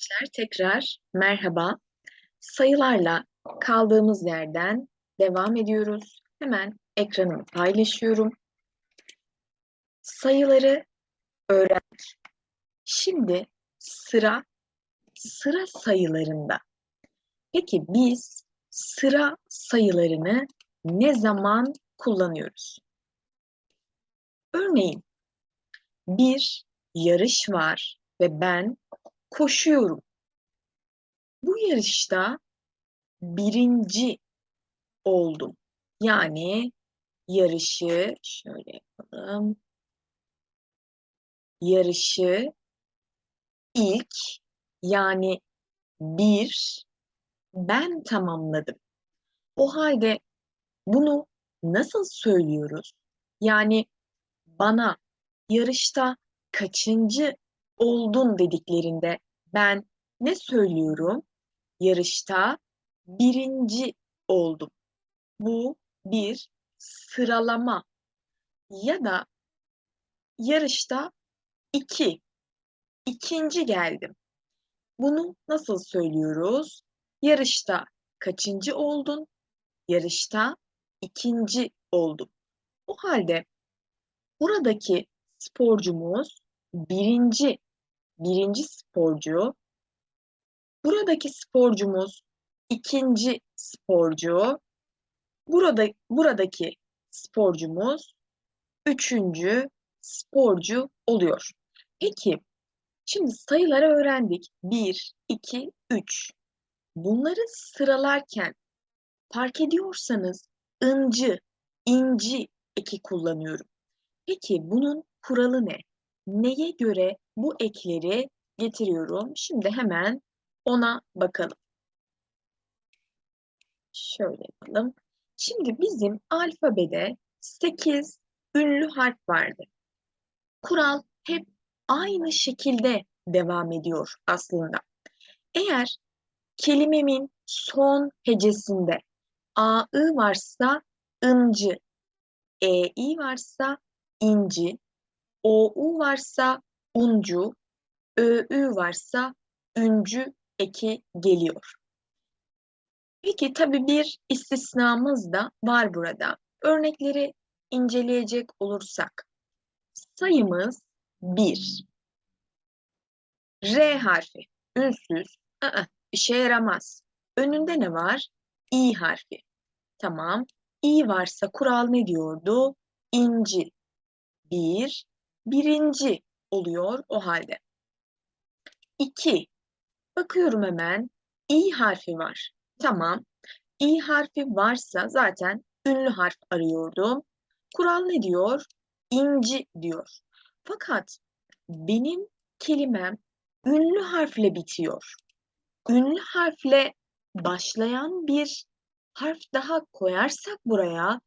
Arkadaşlar tekrar merhaba. Sayılarla kaldığımız yerden devam ediyoruz. Hemen ekranımı paylaşıyorum. Sayıları öğrendik. Şimdi sıra sıra sayılarında. Peki biz sıra sayılarını ne zaman kullanıyoruz? Örneğin bir yarış var ve ben koşuyorum. Bu yarışta birinci oldum. Yani yarışı şöyle yapalım. Yarışı ilk yani bir ben tamamladım. O halde bunu nasıl söylüyoruz? Yani bana yarışta kaçıncı oldun dediklerinde ben ne söylüyorum? Yarışta birinci oldum. Bu bir sıralama ya da yarışta iki, ikinci geldim. Bunu nasıl söylüyoruz? Yarışta kaçıncı oldun? Yarışta ikinci oldum. O halde buradaki sporcumuz birinci birinci sporcu. Buradaki sporcumuz ikinci sporcu. Burada buradaki sporcumuz üçüncü sporcu oluyor. Peki şimdi sayıları öğrendik. 1, 2, 3. Bunları sıralarken fark ediyorsanız ıncı, inci eki kullanıyorum. Peki bunun kuralı ne? Neye göre bu ekleri getiriyorum? Şimdi hemen ona bakalım. Şöyle yapalım. Şimdi bizim alfabede 8 ünlü harf vardı. Kural hep aynı şekilde devam ediyor aslında. Eğer kelimemin son hecesinde a ı varsa ıncı, e i varsa inci, o u varsa uncu, ö ü varsa üncü eki geliyor. Peki tabii bir istisnamız da var burada. Örnekleri inceleyecek olursak sayımız 1. R harfi ünsüz. Aa, işe yaramaz. Önünde ne var? İ harfi. Tamam. İ varsa kural ne diyordu? İnci. Bir, birinci oluyor o halde. İki, bakıyorum hemen İ harfi var. Tamam. İ harfi varsa zaten ünlü harf arıyordum. Kural ne diyor? İnci diyor. Fakat benim kelimem ünlü harfle bitiyor. Ünlü harfle başlayan bir harf daha koyarsak buraya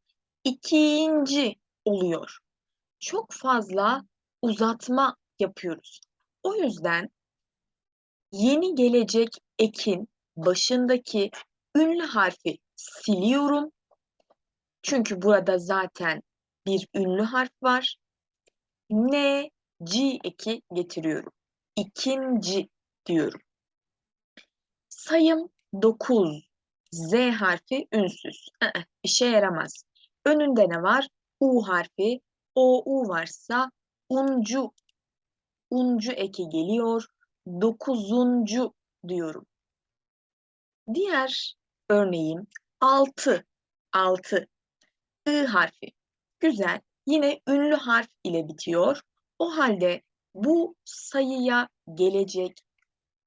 ikinci oluyor. Çok fazla uzatma yapıyoruz. O yüzden yeni gelecek ekin başındaki ünlü harfi siliyorum. Çünkü burada zaten bir ünlü harf var. N, C eki getiriyorum. İkinci diyorum. Sayım 9. Z harfi ünsüz. Aa, işe yaramaz. Önünde ne var? U harfi. O, U varsa uncu. Uncu eki geliyor. Dokuzuncu diyorum. Diğer örneğim 6. 6. I harfi. Güzel. Yine ünlü harf ile bitiyor. O halde bu sayıya gelecek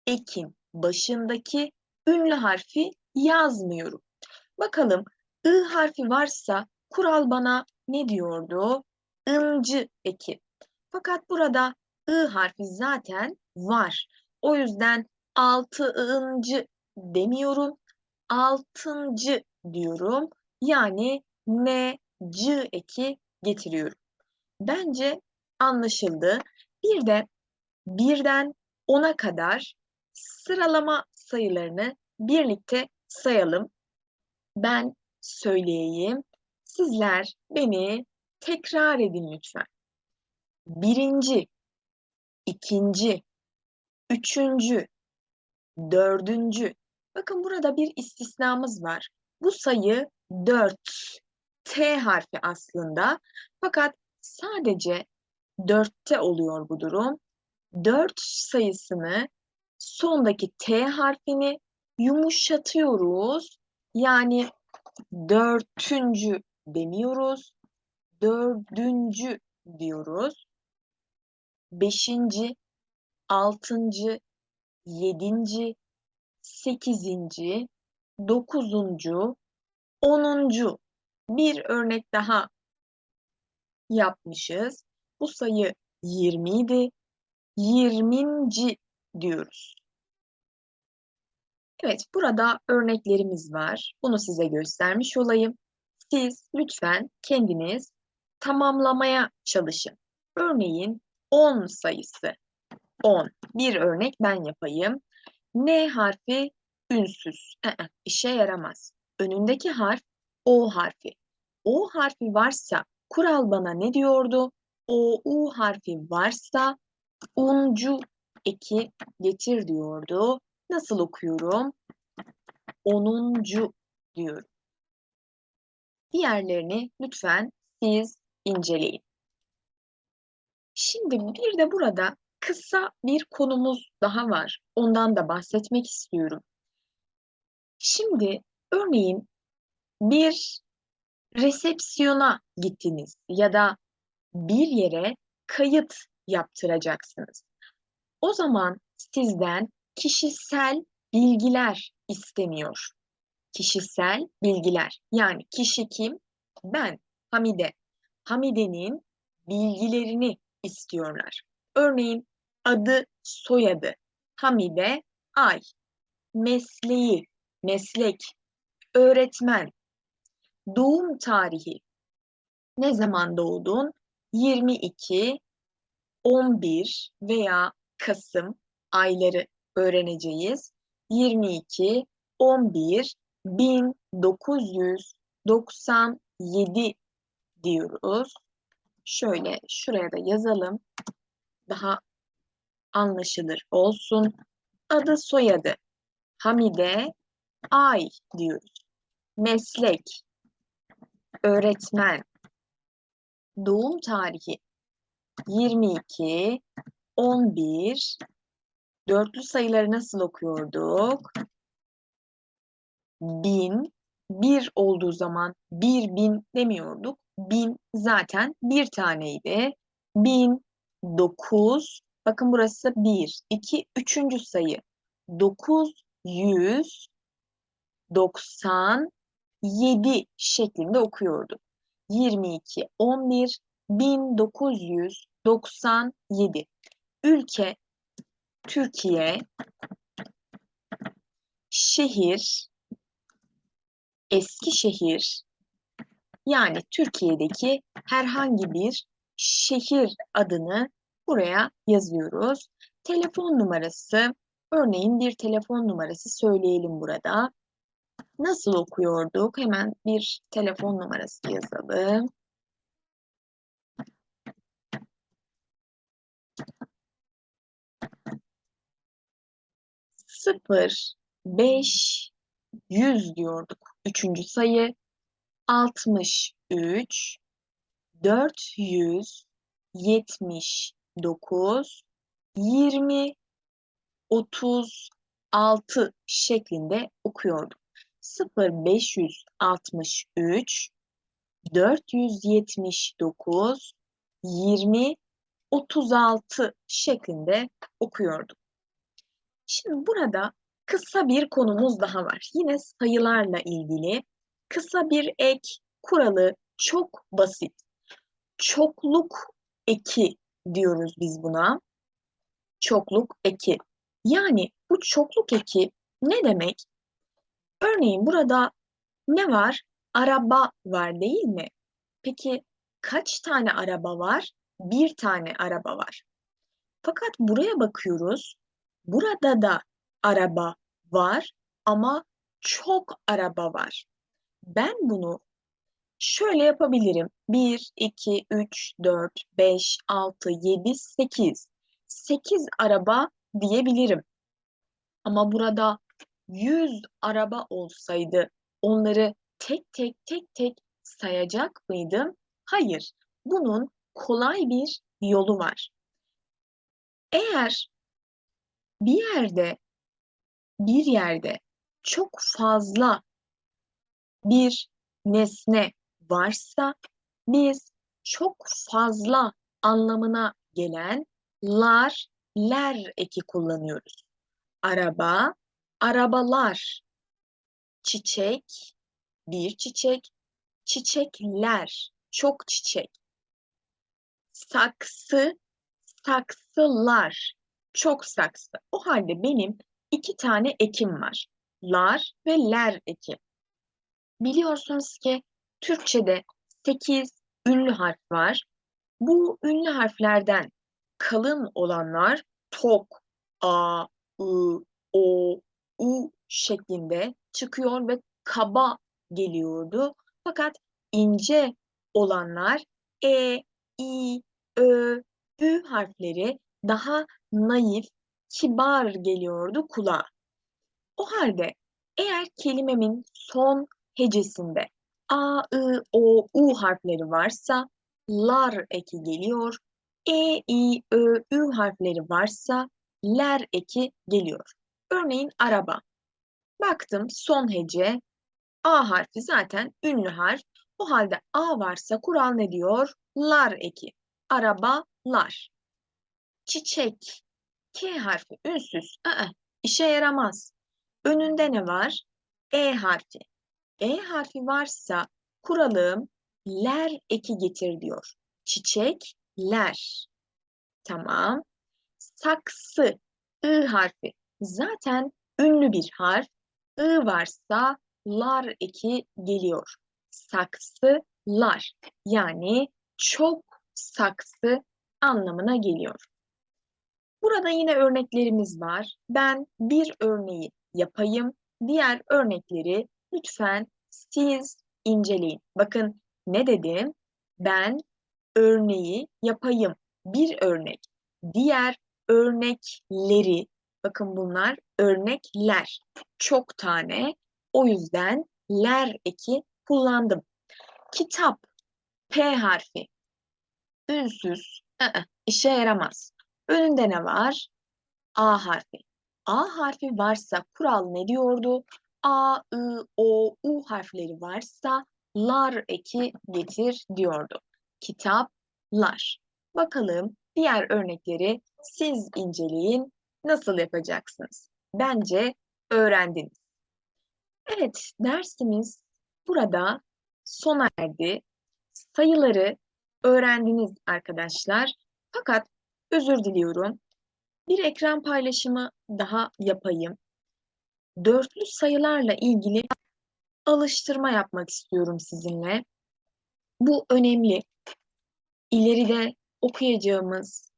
ekin başındaki ünlü harfi yazmıyorum. Bakalım I harfi varsa kural bana ne diyordu? Incı eki. Fakat burada I harfi zaten var. O yüzden altı ıncı demiyorum. Altıncı diyorum. Yani ne c eki getiriyorum. Bence anlaşıldı. Bir de birden ona kadar sıralama sayılarını birlikte sayalım. Ben söyleyeyim. Sizler beni tekrar edin lütfen. Birinci, ikinci, üçüncü, dördüncü. Bakın burada bir istisnamız var. Bu sayı 4. T harfi aslında. Fakat sadece 4'te oluyor bu durum. 4 sayısını sondaki T harfini yumuşatıyoruz. Yani dörtüncü demiyoruz. Dördüncü diyoruz. Beşinci, altıncı, yedinci, sekizinci, dokuzuncu, onuncu. Bir örnek daha yapmışız. Bu sayı 20 idi. Yirminci diyoruz. Evet, burada örneklerimiz var. Bunu size göstermiş olayım. Siz lütfen kendiniz tamamlamaya çalışın. Örneğin 10 sayısı. 10. Bir örnek ben yapayım. N harfi ünsüz. Ee, işe yaramaz. Önündeki harf O harfi. O harfi varsa kural bana ne diyordu? O U harfi varsa uncu eki getir diyordu. Nasıl okuyorum? Onuncu diyorum. Diğerlerini lütfen siz inceleyin. Şimdi bir de burada kısa bir konumuz daha var. Ondan da bahsetmek istiyorum. Şimdi örneğin bir resepsiyona gittiniz ya da bir yere kayıt yaptıracaksınız. O zaman sizden kişisel bilgiler isteniyor. Kişisel bilgiler. Yani kişi kim? Ben, Hamide. Hamide'nin bilgilerini istiyorlar. Örneğin adı, soyadı. Hamide Ay. Mesleği, meslek, öğretmen, doğum tarihi. Ne zaman doğdun? 22, 11 veya Kasım ayları öğreneceğiz. 22, 11, 1997 diyoruz. Şöyle şuraya da yazalım. Daha anlaşılır olsun. Adı soyadı Hamide Ay diyoruz. Meslek öğretmen doğum tarihi 22 11 dörtlü sayıları nasıl okuyorduk? Bin bir olduğu zaman bir bin demiyorduk. Bin zaten bir taneydi. Bin dokuz bakın burası bir iki üçüncü sayı dokuz yüz doksan yedi şeklinde okuyorduk. 22 11 1997 ülke Türkiye şehir Eskişehir yani Türkiye'deki herhangi bir şehir adını buraya yazıyoruz. Telefon numarası, örneğin bir telefon numarası söyleyelim burada. Nasıl okuyorduk? Hemen bir telefon numarası yazalım. Sıfır, beş, yüz diyorduk. Üçüncü sayı. Altmış üç, dört yüz, yetmiş dokuz, yirmi, otuz altı şeklinde okuyorduk. 0563 479 20 36 şeklinde okuyorduk. Şimdi burada kısa bir konumuz daha var. Yine sayılarla ilgili kısa bir ek kuralı çok basit. Çokluk eki diyoruz biz buna. Çokluk eki. Yani bu çokluk eki ne demek? Örneğin burada ne var? Araba var değil mi? Peki kaç tane araba var? Bir tane araba var. Fakat buraya bakıyoruz. Burada da araba var ama çok araba var. Ben bunu şöyle yapabilirim. 1, 2, 3, 4, 5, 6, 7, 8. 8 araba diyebilirim. Ama burada 100 araba olsaydı onları tek tek tek tek sayacak mıydım? Hayır. Bunun kolay bir yolu var. Eğer bir yerde bir yerde çok fazla bir nesne varsa biz çok fazla anlamına gelen lar, ler eki kullanıyoruz. Araba, arabalar, çiçek, bir çiçek, çiçekler, çok çiçek. Saksı, saksılar, çok saksı. O halde benim iki tane ekim var. Lar ve ler eki. Biliyorsunuz ki Türkçe'de 8 ünlü harf var. Bu ünlü harflerden kalın olanlar tok, a, ı, o, u şeklinde çıkıyor ve kaba geliyordu. Fakat ince olanlar e, i, ö, ü harfleri daha naif, kibar geliyordu kulağa. O halde eğer kelimemin son hecesinde a, ı, o, u harfleri varsa lar eki geliyor. E, i, ö, ü harfleri varsa ler eki geliyor. Örneğin araba. Baktım son hece A harfi zaten ünlü harf. O halde A varsa kural ne diyor? Lar eki. Arabalar. Çiçek. K harfi ünsüz. Aa, işe yaramaz. Önünde ne var? E harfi. E harfi varsa kuralım ler eki getir diyor. Çiçekler. Tamam. Saksı. I harfi. Zaten ünlü bir harf. I varsa lar eki geliyor. Saksılar. Yani çok saksı anlamına geliyor. Burada yine örneklerimiz var. Ben bir örneği yapayım. Diğer örnekleri lütfen siz inceleyin. Bakın ne dedim? Ben örneği yapayım. Bir örnek. Diğer örnekleri, bakın bunlar örnekler. Çok tane. O yüzden ler eki kullandım. Kitap. P harfi. Ünsüz. Aa, işe yaramaz. Önünde ne var? A harfi. A harfi varsa kural ne diyordu? A, I, O, U harfleri varsa lar eki getir diyordu. Kitaplar. Bakalım diğer örnekleri siz inceleyin. Nasıl yapacaksınız? Bence öğrendiniz. Evet, dersimiz burada sona erdi. Sayıları öğrendiniz arkadaşlar. Fakat özür diliyorum. Bir ekran paylaşımı daha yapayım. Dörtlü sayılarla ilgili alıştırma yapmak istiyorum sizinle. Bu önemli. İleride okuyacağımız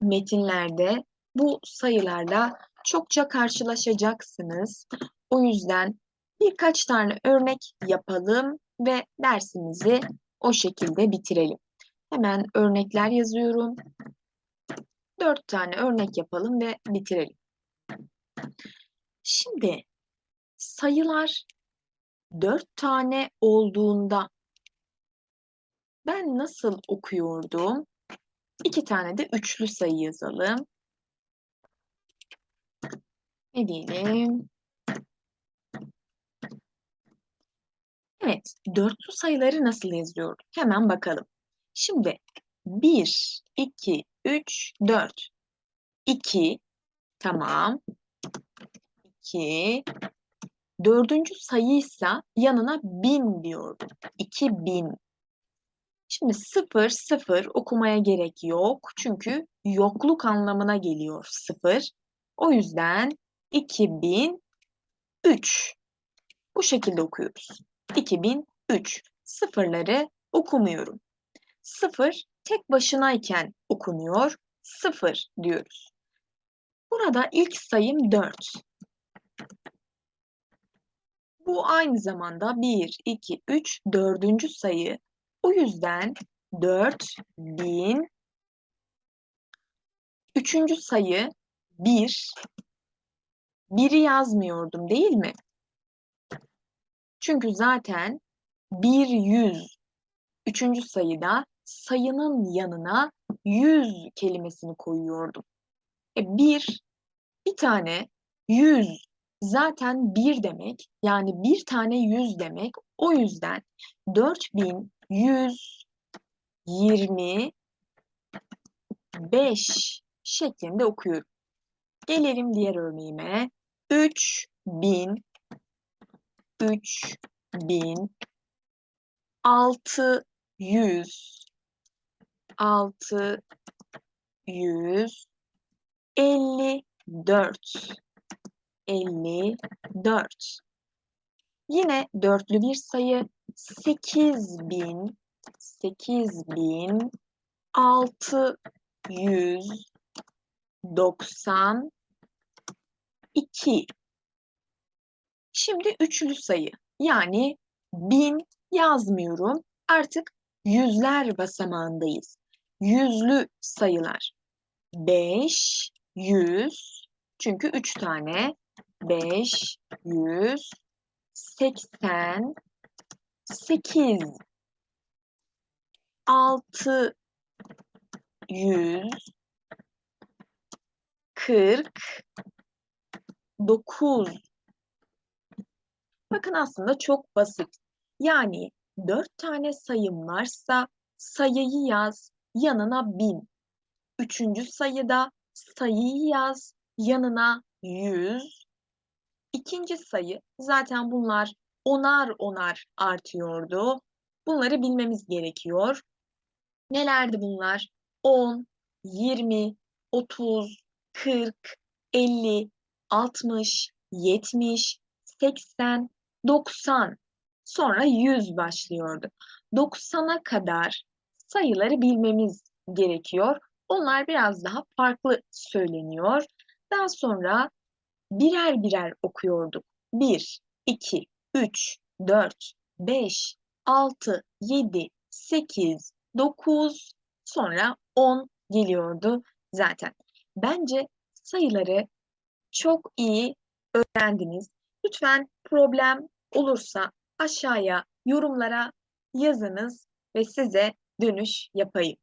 metinlerde bu sayılarla çokça karşılaşacaksınız. O yüzden birkaç tane örnek yapalım ve dersimizi o şekilde bitirelim. Hemen örnekler yazıyorum. Dört tane örnek yapalım ve bitirelim. Şimdi sayılar dört tane olduğunda ben nasıl okuyordum? İki tane de üçlü sayı yazalım. Ne diyelim? Evet, dörtlü sayıları nasıl yazıyorduk? Hemen bakalım. Şimdi 1, 2, 3, 4. 2, tamam. 2. Dördüncü sayıysa yanına 1000 diyordum. 2000. Şimdi 0, 0 okumaya gerek yok. Çünkü yokluk anlamına geliyor 0. O yüzden 2003. Bu şekilde okuyoruz. 2003. Sıfırları okumuyorum. Sıfır tek başınayken okunuyor. Sıfır diyoruz. Burada ilk sayım 4. Bu aynı zamanda 1, 2, 3, dördüncü sayı. O yüzden 4000 Üçüncü sayı 1 biri yazmıyordum değil mi? Çünkü zaten bir yüz üçüncü sayıda sayının yanına yüz kelimesini koyuyordum. E bir, bir tane yüz zaten bir demek yani bir tane yüz demek. O yüzden 4125 şeklinde okuyorum. Gelelim diğer örneğime. 3000 3000 600 600 54 54 Yine dörtlü bir sayı 8000 8000 692 Şimdi üçlü sayı yani 1000 yazmıyorum. Artık yüzler basamağındayız. Yüzlü sayılar. 5, 100 çünkü 3 tane 5, 100 80 8 6 100 40 9 Bakın aslında çok basit. Yani 4 tane sayım varsa sayıyı yaz, yanına 1000. Üçüncü sayıda sayıyı yaz, yanına 100. İkinci sayı zaten bunlar onar onar artıyordu. Bunları bilmemiz gerekiyor. Nelerdi bunlar? 10, 20, 30, 40, 50, 60, 70, 80, 90. Sonra 100 başlıyordu. 90'a kadar sayıları bilmemiz gerekiyor. Onlar biraz daha farklı söyleniyor. Daha sonra birer birer okuyorduk. 1, 2, 3, 4, 5, 6, 7, 8, 9, sonra 10 geliyordu zaten. Bence sayıları çok iyi öğrendiniz. Lütfen problem olursa aşağıya yorumlara yazınız ve size dönüş yapayım.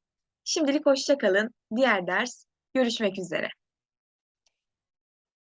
Şimdilik hoşça kalın. Diğer ders görüşmek üzere.